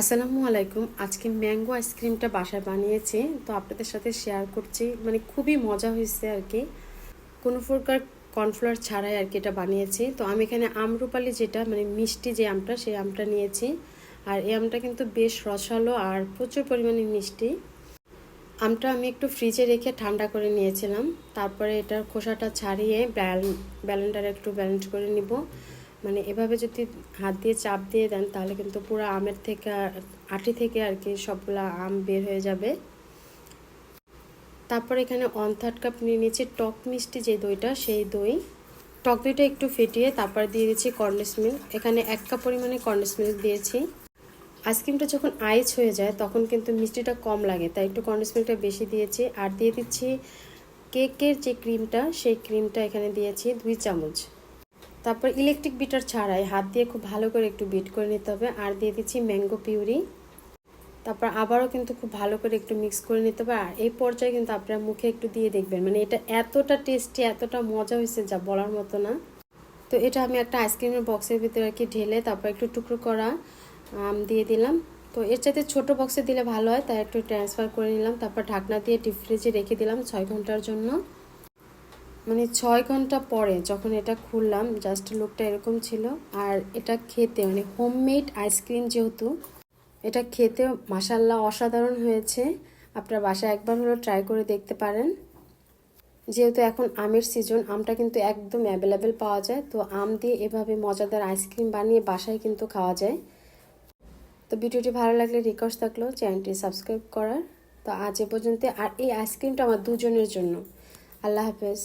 আসসালামু আলাইকুম। আজকে ম্যাঙ্গো আইসক্রিমটা বাসায় বানিয়েছি, তো আপনাদের সাথে শেয়ার করছি। মানে খুবই মজা হয়েছে আর কি। কোনো প্রকার কর্নফ্লাওয়ার ছাড়াই আর কি এটা বানিয়েছি। তো আমি এখানে আমরুপালি যেটা মানে মিষ্টি যে আমটা, সেই আমটা নিয়েছি। আর এই আমটা কিন্তু বেশ রসালো আর প্রচুর পরিমাণে মিষ্টি। আমটা আমি একটু ফ্রিজে রেখে ঠান্ডা করে নিয়েছিলাম। তারপরে এটার খোসাটা ছাড়িয়ে ব্যালেন্ডারে একটু ব্যালেন্স করে নিব। মানে এভাবে যদি হাত দিয়ে চাপ দিয়ে দেন, তাহলে কিন্তু পুরো আমের থেকে আটি থেকে আর কি সবগুলা আম বের হয়ে যাবে। তারপর এখানে ওয়ান থার্ড কাপ নিয়ে নিয়েছি টক মিষ্টি যে দইটা, সেই দই। টক দইটা একটু ফেটিয়ে তারপর দিয়ে দিচ্ছি কর্নেস মিল্ক এখানে এক কাপ পরিমাণে কর্নেস মিল্ক দিয়েছি। আইসক্রিমটা যখন আইস হয়ে যায়, তখন কিন্তু মিষ্টিটা কম লাগে, তাই একটু কন্ডেন্স মিল্কটা বেশি দিয়েছি। আর দিয়ে দিচ্ছি কেকের যে ক্রিমটা সেই ক্রিমটা এখানে দিয়েছি দুই চামচ। তারপর ইলেকট্রিক বিটার ছাড়াই হাত দিয়ে খুব ভালো করে একটু বিট করে নিতে হবে। আর দিয়ে দিচ্ছি ম্যাঙ্গো পিউরি তারপর আবারও কিন্তু খুব ভালো করে একটু মিক্স করে নিতে হবে। আর এই পর্যায়ে কিন্তু আপনারা মুখে একটু দিয়ে দেখবেন। মানে এটা এতটা টেস্টি এতটা মজা হয়েছে যা বলার মতো না। তো এটা আমি একটা আইসক্রিমের বক্সের ভিতরে আর কি ঢেলে তারপর একটু টুকরো করা, আম, দিয়ে দিলাম। তো এর চাইতে ছোটো বক্সে দিলে ভালো হয়, তাই একটু ট্রান্সফার করে নিলাম। তারপর ঢাকনা দিয়ে ডিপ ফ্রিজে রেখে দিলাম ছয় ঘণ্টার জন্য। মানে ছয় ঘণ্টা পরে যখন এটা খুললাম জাস্ট লুকটা এরকম ছিল। আর এটা খেতে মানে হোমমেড আইসক্রিম যেহেতু, এটা খেতে মাসাল্লাহ অসাধারণ হয়েছে। আপনার বাসায় একবার হলো ট্রাই করে দেখতে পারেন। যেহেতু এখন আমের সিজন আমটা কিন্তু একদম অ্যাভেলেবেল পাওয়া যায়। তো আম দিয়ে এভাবে মজাদার আইসক্রিম বানিয়ে বাসায় কিন্তু খাওয়া যায়। তো ভিডিওটি ভালো লাগলে রিকোয়েস্ট থাকল চ্যানেলটি সাবস্ক্রাইব করার। তো আজ এ পর্যন্ত আর এই আইসক্রিমটা আমার দুজনের জন্য। আল্লাহ হাফেজ।